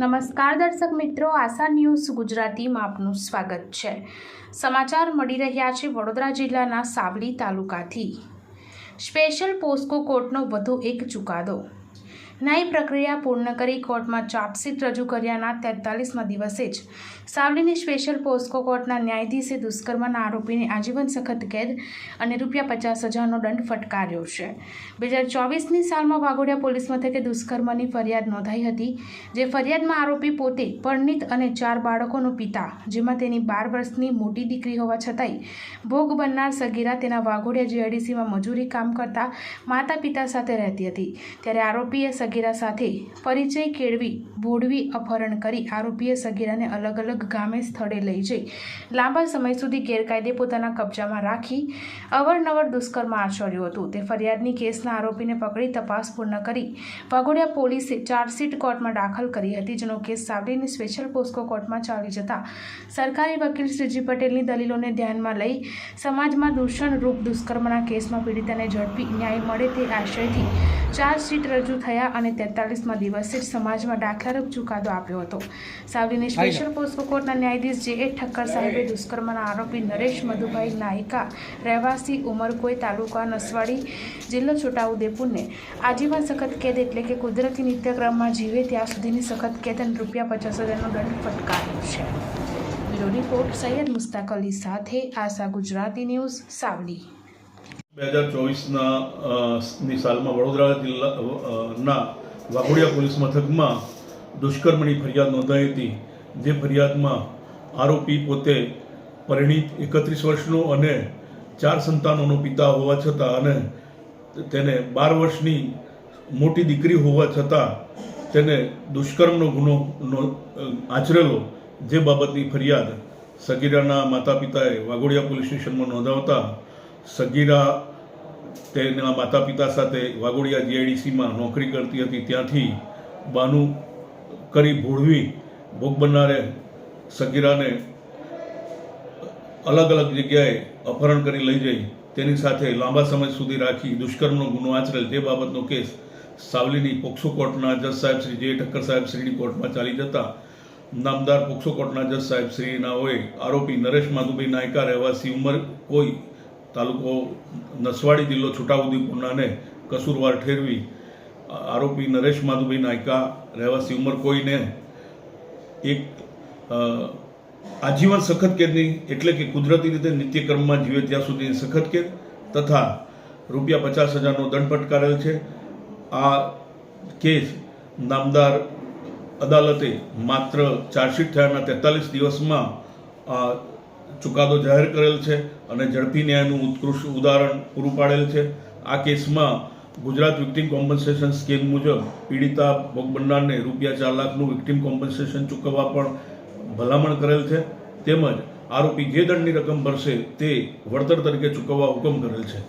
નમસ્કાર દર્શક મિત્રો, આશા ન્યૂઝ ગુજરાતીમાં આપનું સ્વાગત છે. સમાચાર મળી રહ્યા છે વડોદરા જિલ્લાના સાવલી તાલુકાથી. સ્પેશિયલ પોસ્કો કોર્ટનો વધુ એક ચુકાદો. ન્યાય પ્રક્રિયા પૂર્ણ કરી કોર્ટમાં ચાર્જશીટ રજૂ કર્યાના તેતાલીસમાં દિવસે જ સાવલીની સ્પેશિયલ પોસ્કો કોર્ટના ન્યાયાધીશે દુષ્કર્મના આરોપીને આજીવન સખત કેદ અને રૂપિયા પચાસ હજારનો દંડ ફટકાર્યો છે. બે હજાર ચોવીસની સાલમાં વાઘોડિયા પોલીસ મથકે દુષ્કર્મની ફરિયાદ નોંધાઈ હતી, જે ફરિયાદમાં આરોપી પોતે પરણિત અને ચાર બાળકોનો પિતા, જેમાં તેની બાર વર્ષની મોટી દીકરી હોવા છતાંય ભોગ બનનાર સગીરા તેના વાઘોડિયા જીઆઈડીસીમાં મજૂરી કામ કરતા માતા પિતા સાથે રહેતી હતી. ત્યારે આરોપીએ સગીરા સાથે પરિચય કેળવી ભોડવી અપહરણ કરી આરોપીએ સગીરાને અલગ અલગ ગામે સ્થળે લઈ જઈ. લાંબા સમય સુધી ગેરકાયદે પોતાના કબજામાં રાખી અવરનવર દુષ્કર્મ આચર્યું હતું. તે ફરિયાદની કેસના આરોપીને પકડી તપાસ પૂર્ણ કરી વાઘોડિયા પોલીસે ચાર્જશીટ કોર્ટમાં દાખલ કરી હતી, જેનો કેસ સાવલીની સ્પેશિયલ પોસ્કો કોર્ટમાં ચાલી જતા સરકારી વકીલ શ્રીજી પટેલની દલીલોને ધ્યાનમાં લઈ સમાજમાં દૂષણરૂપ દુષ્કર્મના કેસમાં પીડિતાને ઝડપી ન્યાય મળે તે આશયથી ચાર્જશીટ રજૂ થયા અને તેતાલીસમાં દિવસે જ સમાજમાં દાખલારૂપ ચુકાદો આપ્યો હતો. સાવલીની સ્પેશિયલ પોસ્કો કોર્ટના ન્યાયાધીશ જે એ ઠક્કર સાહેબે દુષ્કર્મના આરોપી નરેશ મધુભાઈ નાયકા રહેવાસી ઉમરકોઈ તાલુકા નસવાડી જિલ્લો છોટાઉદેપુરને આજીવન સખત કેદ એટલે કે કુદરતી નિત્યક્રમમાં જીવે ત્યાં સુધીની સખત કેદ અને રૂપિયા પચાસ હજારનો દંડ ફટકાર્યો છે. બ્યુરો રિપોર્ટ સૈયદ મુસ્તાક અલી સાથે આશા ગુજરાતી ન્યૂઝ સાવલી. બે હજાર ચોવીસના ની સાલમાં વડોદરા જિલ્લાના વાઘોડિયા પોલીસ મથકમાં દુષ્કર્મની ફરિયાદ નોંધાઈ હતી. જે ફરિયાદમાં આરોપી પોતે પરિણીત એકત્રીસ વર્ષનો અને ચાર સંતાનોનો પિતા હોવા છતાં અને તેને બાર વર્ષની મોટી દીકરી હોવા છતાં તેને દુષ્કર્મનો ગુનો આચરેલો, જે બાબતની ફરિયાદ સગીરાના માતા પિતાએ વાઘોડિયા પોલીસ સ્ટેશનમાં નોંધાવતા સગીરા તેના માતા પિતા સાથે વાઘોડિયા જીઆઈડીસીમાં નોકરી કરતી હતી. ત્યાંથી બાનું કરી ભોળવી ભોગ બનનારે સગીરાને અલગ અલગ જગ્યાએ અપહરણ કરી લઈ જઈ. તેની સાથે લાંબા સમય સુધી રાખી દુષ્કર્મનો ગુનો આચરેલ તે બાબતનો કેસ સાવલીની પોક્સો કોર્ટના જજ સાહેબ શ્રી જે ઠક્કર સાહેબ શ્રીની કોર્ટમાં ચાલી જતા. નામદાર પોક્સો કોર્ટના જજ સાહેબ શ્રીનાઓએ આરોપી નરેશ માધુભાઈ નાયકા રહેવાસી ઉંમર કોઈ તાલુકો નસવાડી જિલ્લો છોટાઉદેપુરનાને કસૂરવાર ઠેરવી આરોપી નરેશ માધુભાઈ નાયકા રહેવાસી ઉંમર કોઈને એક આજીવન સખત કેદની એટલે કે કુદરતી રીતે નિત્યક્રમમાં જીવે ત્યાં સુધીની સખત કેદ તથા રૂપિયા પચાસ હજારનો દંડ ફટકારેલ છે. આ કેસ નામદાર અદાલતે માત્ર ચાર્જશીટ થયાના તેતાલીસ દિવસમાં ચુકાદો જાહેર કરેલ છે અને ઝડપી ન્યાયનું ઉત્કૃષ્ટ ઉદાહરણ પૂરું પાડેલ છે. આ કેસમાં ગુજરાત વિક્ટિમ કોમ્પન્સેશન સ્કીમ મુજબ પીડિતા ભોગ બનનારને રૂપિયા ચાર લાખનું વિક્ટિમ કોમ્પન્સેશન ચૂકવવા પણ ભલામણ કરેલ છે. તેમજ આરોપી જે દંડની રકમ ભરશે તે વળતર તરીકે ચૂકવવા હુકમ કરેલ છે.